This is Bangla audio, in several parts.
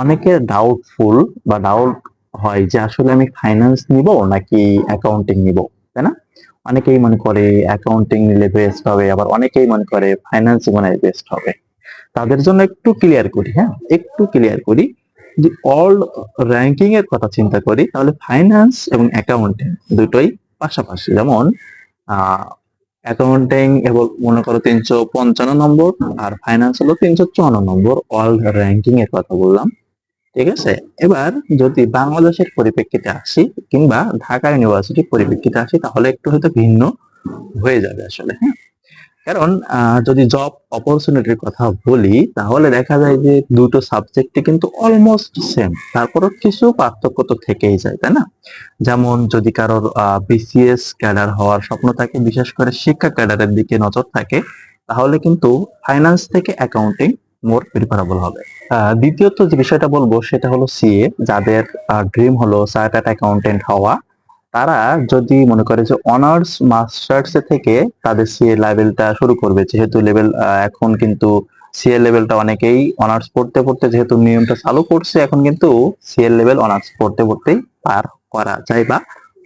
অনেকের ডাউটফুল বা ডাউট হয় যে আসলে আমি ফাইন্যান্স নিব নাকি অ্যাকাউন্টিং নিব, তাই না? অনেকেই মনে করে অ্যাকাউন্টিং নিলে বেস্ট হবে, আবার অনেকেই মনে করে ফাইন্যান্স মনে হয় বেস্ট হবে। তাদের জন্য একটু ক্লিয়ার করি হ্যাঁ? একটু ক্লিয়ার করি যে অল র্যাঙ্কিং এর কথা চিন্তা করি, তাহলে ফাইন্যান্স এবং অ্যাকাউন্টিং দুটোই পাশাপাশি। যেমন অ্যাকাউন্টিং এবং মনে করো তিনশো পঞ্চান্ন নম্বর আর ফাইন্যান্স হলো তিনশো চুয়ান্ন নম্বর ওয়ার্ল্ড র্যাঙ্কিং এর কথা বললাম। ঠিক আছে? এবার যদি বাংলাদেশের পরিপ্রেক্ষিতে আসি কিংবা ঢাকা ইউনিভার্সিটির পরিপ্রেক্ষিতে আসি, তাহলে একটু হয়তো ভিন্ন হয়ে যাবে আসলে হ্যাঁ? কারণ যদি জব অপরচুনিটির কথা বলি, তাহলে দেখা যায় যে দুটো সাবজেক্টে কিন্তু অলমোস্ট সেম তারপরও কিছু পার্থক্য তো থেকেই যায়, তাই না? যেমন, যদি কারোর বিসিএস ক্যাডার হওয়ার স্বপ্ন থাকে, বিশেষ করে শিক্ষা ক্যাডারের দিকে নজর থাকে, তাহলে কিন্তু ফাইন্যান্স থেকে অ্যাকাউন্টিং মোর প্রিফারেবল হবে। দ্বিতীয়ত যে বিষয়টা বলব, সেটা হলো সিএ যাদের ড্রিম হলো চার্টার্ড অ্যাকাউন্টেন্ট হওয়া। তারা যদি মনে করে যে অনার্স মাস্টার্স থেকে তাদের সিএ লেভেলটা শুরু করবে, যেহেতু লেভেল এখন কিন্তু সিএ লেভেলটা অনেকেই অনার্স পড়তে পড়তে যেহেতু নিয়মটা চালু করছে, এখন কিন্তু সিএ লেভেল অনার্স পড়তে, পড়তেই পার করা যায় বা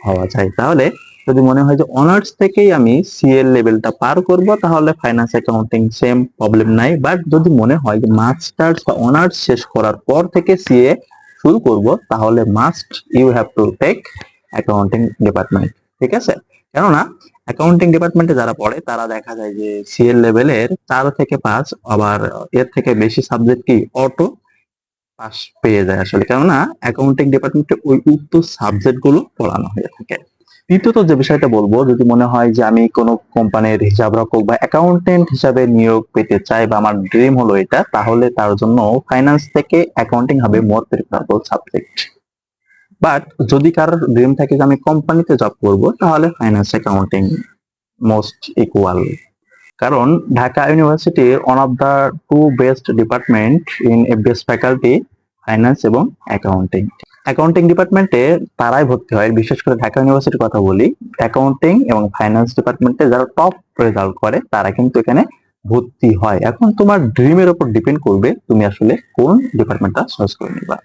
হওয়া যায়। তাহলে যদি মনে হয় যে অনার্স থেকেই আমি সিএ লেভেলটা পার করব, তাহলে ফাইন্যান্স অ্যাকাউন্টিং সেম প্রবলেম নাই। বাট যদি মনে হয় যে মাস্টার্স বা অনার্স শেষ করার পর থেকে সিএ শুরু করব, তাহলে must you have to take accounting department ঠিক আছে? কেননা অ্যাকাউন্টিং ডিপার্টমেন্টে যারা পড়ে, তারা দেখা যায় যে সিএল লেভেলের চার থেকে পাঁচ আবার এর থেকে বেশি সাবজেক্ট কি অটো পাস পেয়ে যায় আসলে। কেননা অ্যাকাউন্টিং ডিপার্টমেন্টে ওই উক্ত সাবজেক্টগুলো পড়ানো হয়ে থাকে। তৃতীয়ত যে বিষয়টা বলব, যদি মনে হয় যে আমি কোনো কোম্পানির হিসাব রক্ষক বা অ্যাকাউন্টেন্ট হিসাবে নিয়োগ পেতে চাই বা আমার ড্রিম হলো এটা, তাহলে তার জন্য ফাইন্যান্স থেকে অ্যাকাউন্টিং হবে মোর প্রিফারেবল সাবজেক্ট বাট যদি কারোর ড্রিম থাকে যে আমি কোম্পানিতে জব করব, তাহলে ফাইন্যান্স অ্যাকাউন্টিং মোস্ট ইকুয়াল কারণ Dhaka university one of the two best department in a best faculty finance এবং অ্যাকাউন্টিং অ্যাকাউন্টিং ডিপার্টমেন্টে তারাই ভর্তি হয়। বিশেষ করে ঢাকা ইউনিভার্সিটির কথা বলি অ্যাকাউন্টিং এবং ফাইন্যান্স ডিপার্টমেন্টে যারা টপ রেজাল্ট করে, তারা কিন্তু এখানে ভর্তি হয়। এখন তোমার ড্রিমের উপর ডিপেন্ড করবে তুমি আসলে কোন ডিপার্টমেন্টটা চয়েস করে নিবা।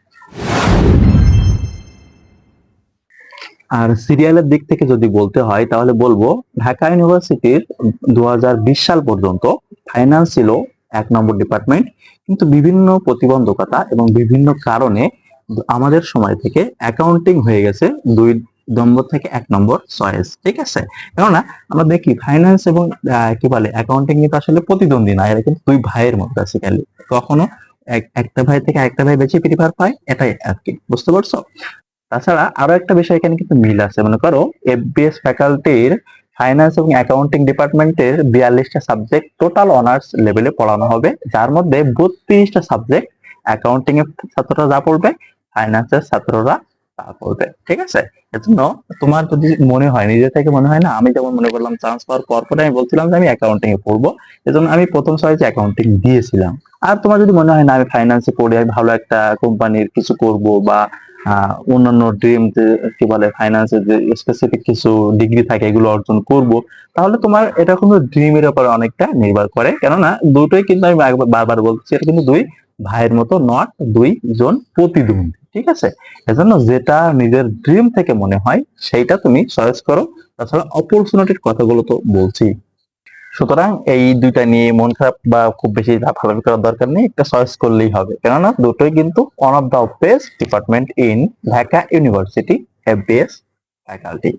আর সিরিয়ালের দিক থেকে যদি বলতে হয়, তাহলে বলব ঢাকা ইউনিভার্সিটির দুহাজার বিশ সাল পর্যন্ত ফাইন্যান্স ছিল এক নম্বর ডিপার্টমেন্ট কিন্তু বিভিন্ন প্রতিবন্ধকতা এবং বিভিন্ন কারণে আমাদের সময় থেকে অ্যাকাউন্টিং হয়ে গেছে দুই নম্বর থেকে এক নম্বর চয়েস ঠিক আছে? কেননা আমরা দেখি ফাইন্যান্স এবং কি বলে অ্যাকাউন্টিং কিন্তু আসলে প্রতিদ্বন্দ্বী না, এরা কিন্তু দুই ভাইয়ের মতো বেসিক্যালি কখনো এক- একটা ভাই থেকে একটা ভাই বেশি প্রিফার পায়, এটাই আর কি, বুঝতে পারছ? তাছাড়া আরও একটা বিষয় এখানে কিন্তু মিল আছে, মনে করো এফবিএস ফ্যাকাল্টির ফাইন্যান্স এবং অ্যাকাউন্টিং ডিপার্টমেন্টের বিয়াল্লিশটা সাবজেক্ট টোটাল অনার্স লেভেলে পড়ানো হবে, যার মধ্যে বত্রিশটা সাবজেক্ট অ্যাকাউন্টিং এর ছাত্ররা যা পড়বে ফাইন্যান্সের ছাত্ররা তা পড়বে, ঠিক আছে? এজন্য তোমার যদি মনে হয়, নিজে থেকে মনে হয় না, আমি যেমন মনে করলাম চান্স পাওয়ার পর পরে আমি বলছিলাম যে আমি অ্যাকাউন্টিং এ পড়ব, এজন্য আমি প্রথম চয়েসে অ্যাকাউন্টিং দিয়েছিলাম। আর তোমার যদি মনে হয় না, আমি ফাইন্যান্সে পড়ে, আমি ভালো একটা কোম্পানির কিছু করব বা অন্যান্য ড্রিম কি বলে ফাইন্যান্সের যে স্পেসিফিক কিছু ডিগ্রি থাকে, এগুলো অর্জন করব, তাহলে তোমার এটা কিন্তু ড্রিমের উপর অনেকটা নির্ভর করে। কেননা দুটোই কিন্তু আমি বারবার বলছি, এটা কিন্তু দুই ভাইয়ের মতো নট দুই জন প্রতিদ্বন্দ্বী, ঠিক আছে? এজন্য যেটা নিজের ড্রিম থেকে মনে হয়, সেইটা তুমি চয়েস করো। তাছাড়া অপরচুনিটির কথাগুলো তো বলছি। সুতরাং এই দুইটা নিয়ে মন খারাপ বা খুব বেশি লাফালাফি করার দরকার নেই, একটা চয়েস করলেই হবে। কেননা দুটোই কিন্তু one of the best department in Dhaka university FBS faculty